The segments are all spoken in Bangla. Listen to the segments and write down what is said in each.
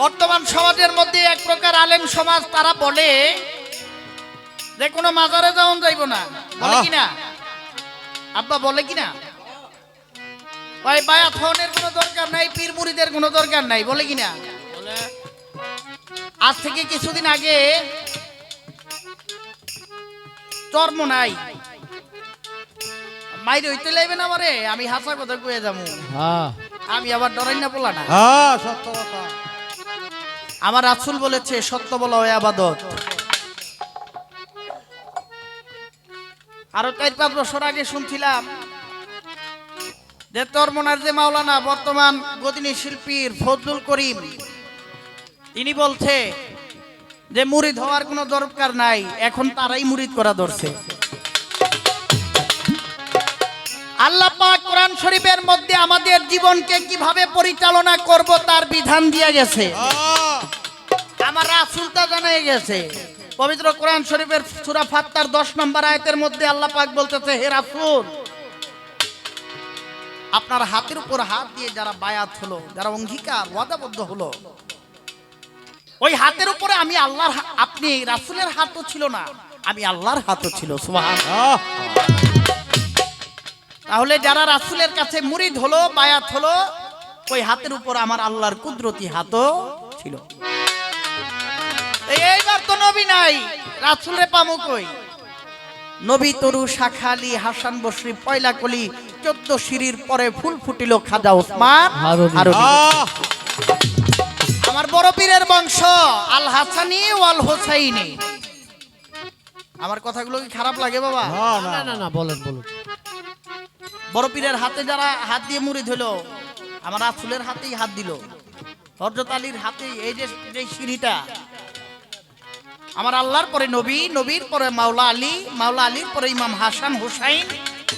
বর্তমান সমাজের মধ্যে এক প্রকার আলেম সমাজ তারা বলে যে কোনো মাজারে যাওন যাইব না। বলে আহ। কি না আব্বা বলে কি না ভাই বায়াত হনের কোনো দরকার নাই পীর মুড়িদের কোনো দরকার নাই বলে কি না আজ থেকে কিছুদিন আগে চর্ম নাই। মাইরে হইতে লাইবে না আমারে আমি হাসা কথা কয়ে যাব হ্যাঁ। আমি আবার ডরাই না বলা না হ্যাঁ সত্য কথা। আমার রাসুল বলেছে, সত্য বলা হয় আবাদত। আরও চার পাঁচ বছর আগে শুনছিলাম যে তরমনার যে মাওলানা বর্তমান গদিনী শিল্পীর ফজলুল করিম তিনি বলছে যে মুরিদ হওয়ার কোনো দরকার নাই, এখন তারাই মুরিদ করা ধরছে। আল্লাহ পাক কোরআন শরীফের মধ্যে আমাদের জীবনকে কীভাবে পরিচালনা করব তার বিধান দিয়ে গেছে। আমার রাসুলটা গেছে। পবিত্র কোরআন শরীফের সূরা ফাত্তার 10 নম্বর আয়াতের মধ্যে আল্লাহ পাক বলতেছে, হে রাসূল, আপনার হাতের উপর হাত দিয়ে যারা বায়াত হলো, যারা অঙ্গীকার, ওয়াদাবদ্ধ হলো, ওই হাতের উপরে আমি আল্লাহর আপনি রাসূলের হাতও ছিল না, আমি আল্লাহর হাতও ছিল তাহলে যারা রাসূলের কাছে মুরিদ হলো, বায়াত হলো, ওই হাতের উপর আমার আল্লাহর কুদরতি হাতও ছিল। এইবার তো নবী নাই। রাসূলের পামু কই? নবী তরু শাখালি হাসান বসরি পয়লা কলি চোদ্দ সিঁড়ির পরে ফুল ফুটিল খাজা ওসমান আমার বড় পীরের বংশ আল হাসানি ওয়াল হোসাইনি। আমার কথাগুলো কি খারাপ লাগে বাবা? না না না বলেন বলুন। বড় পীরের হাতে যারা হাত দিয়ে মুড়ি ধইল আমার রাসুলের হাতেই হাত দিল। হজরত আলীর হাতেই এই যে যে সিঁড়িটা আমার আল্লাহর পরে নবী নবীর পরে মাওলা আলী মাওলা আলীর পরে ইমাম হাসান হুসাইন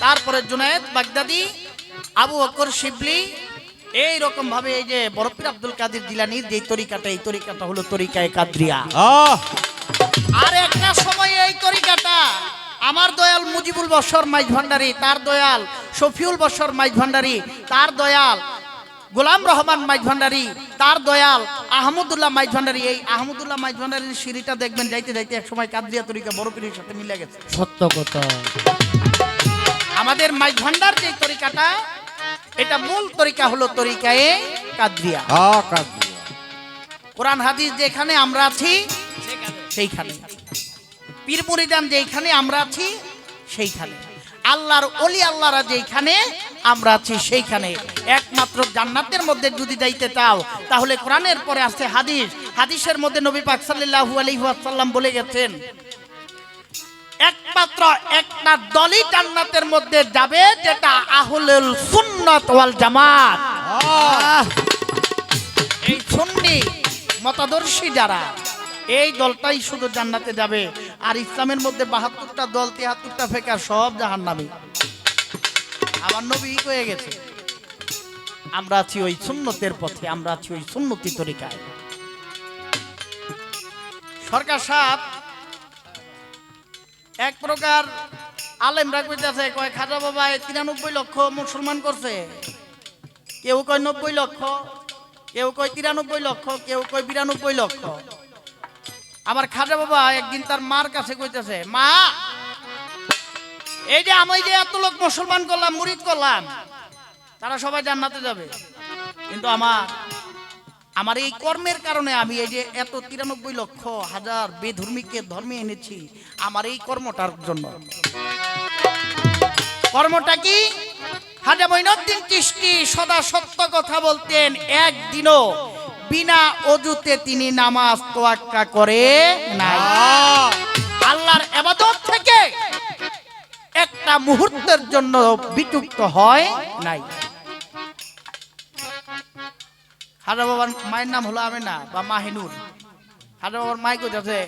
তারপরে জুনায়েদ বাগদাদি আবু অকর শিবলি এই রকম ভাবে এই যে বরফির আব্দুল কাদের জিলানির যে তরিকাটা এই তরিকাটা হলো তরিকায় কাদরিয়া আর একটা সময় এই তরিকাটা আমার দয়াল মুজিবুল বসর মাইজ ভান্ডারি তার দয়াল শফিউল বসর মাইজ ভান্ডারি তার দয়াল গোলাম রহমান মাইজ ভান্ডারি তার দয়াল আহমদুল্লাহ মাইজ এই আহমদুল্লাহ মাইজ সিঁড়িটা দেখবেন যাইতে যাইতে এক সময় কাদরিয়া তরিকা বড় পীরের সাথে মিলে গেছে। সত্য কথা। আমাদের মাইজ ভান্ডার যে তরিকাটা এটা মূল তরিকা হলো তরিকায়ে কাদরিয়া। হ্যাঁ কোরআন হাদিস যেখানে আমরা আছি সেইখানে। পীর মুরিদান যেখানে আমরা আছি সেইখানে। আল্লাহর অলি আল্লাহরা যেখানে আমরা আছি সেইখানে। একমাত্র জান্নাতের মধ্যে যদি যাইতে চাও তাহলে কোরআনের পরে আছে হাদিস। হাদিসের মধ্যে নবী পাক সাল্লাল্লাহু আলাইহি ওয়াসাল্লাম বলে গেছেন একমাত্র একটা দলই জান্নাতের মধ্যে যাবে যেটা আহলুল সুন্নাত ওয়াল জামাত। এই সুন্নি মতাদর্শী যারা এই দলটাই শুধু জান্নাতে যাবে। আর ইসলামের মধ্যে বাহাত্তরটা দল তিয়াত্তরটা ফেকা সব জাহান নামে আমার নবী হয়ে গেছে? আমরা আছি ওই সুন্নতের পথে, আমরা আছি ওই সুন্নতি তরিকায়। সরকার সাহেব এক প্রকার আলেমরা কইতেছে কয়, খাজা বাবা তিরানব্বই লক্ষ মুসলমান করছে। কেউ কয় নব্বই লক্ষ, কেউ কয় তিরানব্বই লক্ষ, কেউ কয় বিরানব্বই লক্ষ। আমার খাজা বাবা একদিন তার মার কাছে কইতেছে, মা এই যে আমি যে এত লোক মুসলমান করলাম মুরিদ করলাম তারা সবাই জান্নাতে যাবে। কিন্তু আমার আমার এই কর্মের কারণে আমি এই যে এত তিরানব্বই লক্ষ হাজার বেধর্মীকে ধর্মে এনেছি আমার এই কর্মটার জন্য। কর্মটা কি? হাজা মঈনুদ্দিন চিশতি সদা সত্য কথা বলতেন একদিনও বিনা অজুতে তিনি নামাজ তোয়াক্কা করে নাই। আল্লাহর এবাদত থেকে একটা মুহূর্তের জন্য বিচুক্ত হয় নাই। হাজা বাবার মায়ের নাম হলো আমেনা বা মাহিনুর। হাজা বাবার মাই কোথাছে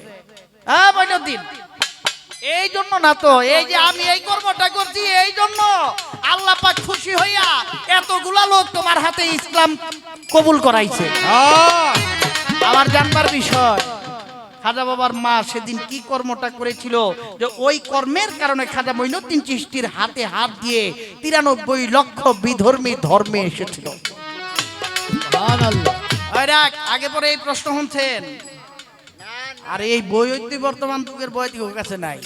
হ্যাঁ এই জন্য না তো এই যে আমি এই কর্মটা করছি এই জন্য আল্লাহ পাক খুশি হইয়া এতগুলা লোক তোমার হাতে ইসলাম কবুল করাইছে। হ্যাঁ। আমার জানবার বিষয় খাজা বাবার মা সেদিন কি কর্মটা করেছিল? যে ওই কর্মের কারণে খাজা মঈনুদ্দিন চিষ্টির হাতে হাত দিয়ে তিরানব্বই লক্ষ বিধর্মী ধর্মে এসেছিল। আগে পরে এই প্রশ্ন শুনছেন। আর এই বই হইতে বর্তমান যুগের বই ওর কাছে নাই।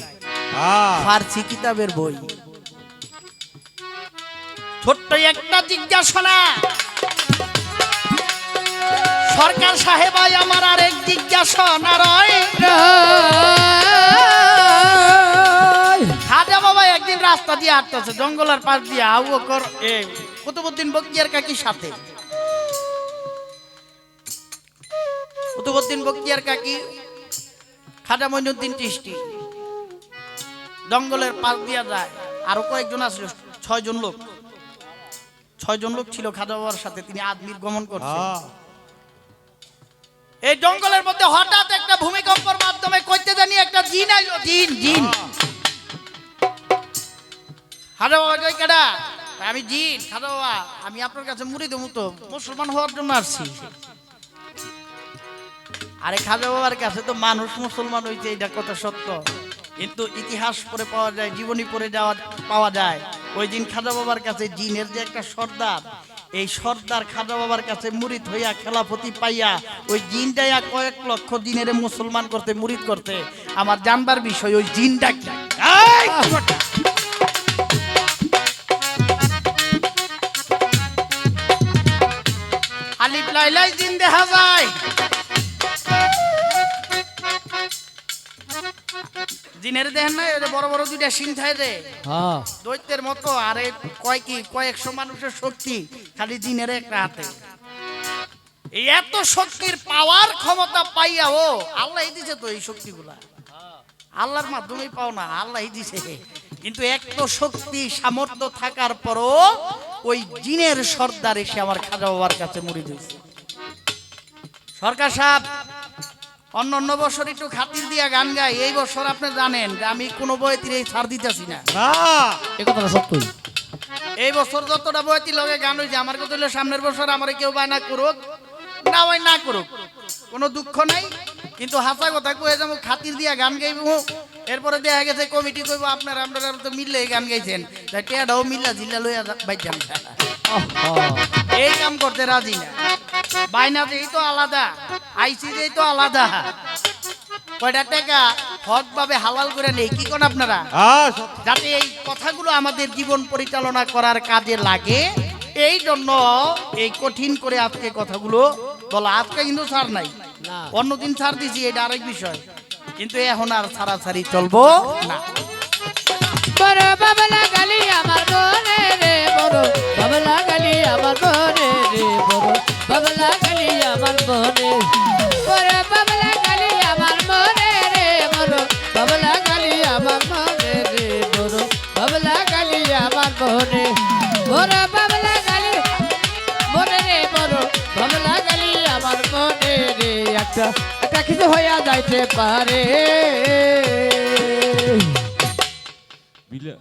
হ্যাঁ। ফার্সি কিতাবের বই। ছোট্ট একটা জিজ্ঞাসনা সরকার সাহেব আই আমার আরেক জিজ্ঞাসনা রয় খাজা বাবা একদিন রাস্তা দিয়ে হাঁটতেছে জঙ্গলের পাশ দিয়ে আবু কর এ কুতুবুদ্দিন বক্তিয়ার কাকির সাথে। কুতুবুদ্দিন বক্তিয়ার কাকি খাজা মইনুদ্দিন চিষ্টি জঙ্গলের পাশ দিয়া যায় আরও কয়েকজন আসলো ছয়জন লোক। ছয়জন লোক ছিল খাজা বাবার সাথে তিনি আদমির গমন করছেন। এই জঙ্গলের মধ্যে হঠাৎ একটা ভূমিকম্পের মাধ্যমে কইতে জানি একটা জিন আইলো। জিন জিন। বাবা কই কেডা? আমি জিন বাবা, আমি আপনার কাছে মুড়ি দেবো তো। মুসলমান হওয়ার জন্য আসছি। আরে খাজা বাবার কাছে তো মানুষ মুসলমান হইছে, এটা কথা সত্য। কিন্তু ইতিহাস পড়ে পাওয়া যায়, জীবনী পড়ে যাওয়া, পাওয়া যায়। ওই দিন খাজা বাবার কাছে জিনের যে একটা সর্দার এই সর্দার খাজা বাবার কাছে মুরিদ হইয়া খেলাফতি পাইয়া ওই জিনটাইয়া কয়েক লক্ষ দিনের মুসলমান করতে মুরিদ করতে। আমার জানবার বিষয় ওই জিনটা কি এই! আলিফ লাইলাই জিন দেখা যায়। জিনের দেখেন না ওই বড় বড় দুইটা সিং থাকে রে হ্যাঁ। দৈত্যের মতো আরে কয় কি কয়েকশো মানুষের শক্তি। খালি জিনের একটা হাতে এই এত শক্তির পাওয়ার ক্ষমতা পাইয়া ও আল্লাহ দিছে তো এই শক্তিগুলা। আল্লাহর মাধ্যমেই পাও না আল্লাহ দিছে। কিন্তু এত শক্তি সামর্থ্য থাকার পরও ওই জিনের সর্দার এসে আমার খাজা বাবার কাছে মুড়ি দিয়েছে। সরকার সাহেব অন্য অন্য বছর একটু খাতির দিয়া গান গাই। এই বছর আপনি জানেন যে আমি কোনো বইয়ে তীরে ছাড় দিতেছি না। এ কথাটা সত্যই এই বছর যতটা বইতি লগে গান হয়েছে আমার কথা হলো সামনের বছর আমার কেউ বায়না করুক না ওই না করুক কোনো দুঃখ নাই। কিন্তু হাসা কথা কয়ে যাব খাতির দিয়া গান গাইব এরপরে দেখা গেছে কমিটি কইব আপনারা আপনারা তো মিললে গান গাইছেন। তাই মিল্লা জিল্লা লইয়া বাইজান এই কাম করতে রাজি না। বাইনা যেই তো আলাদা আইসি যেই তো আলাদা। কয়টা টাকা? হকভাবে হালাল করে নেই কি কোন আপনারা? যাতে এই কথাগুলো আমাদের জীবন পরিচালনা করার কাজে লাগে এই জন্য এই কঠিন করে আজকে কথাগুলো বলা। আজকে কিন্তু ছাড় নাই। না। অন্যদিন ছাড় দিছি এটা আরেক বিষয়। কিন্তু এখন আর ছাড়াছাড়ি চলবো না। বনে বড় বাবলা গালি মনে রে বড় বাবলা গালি আমার মনে রে একটা একটা কিছু হইয়া যাইতে পারে। বিলে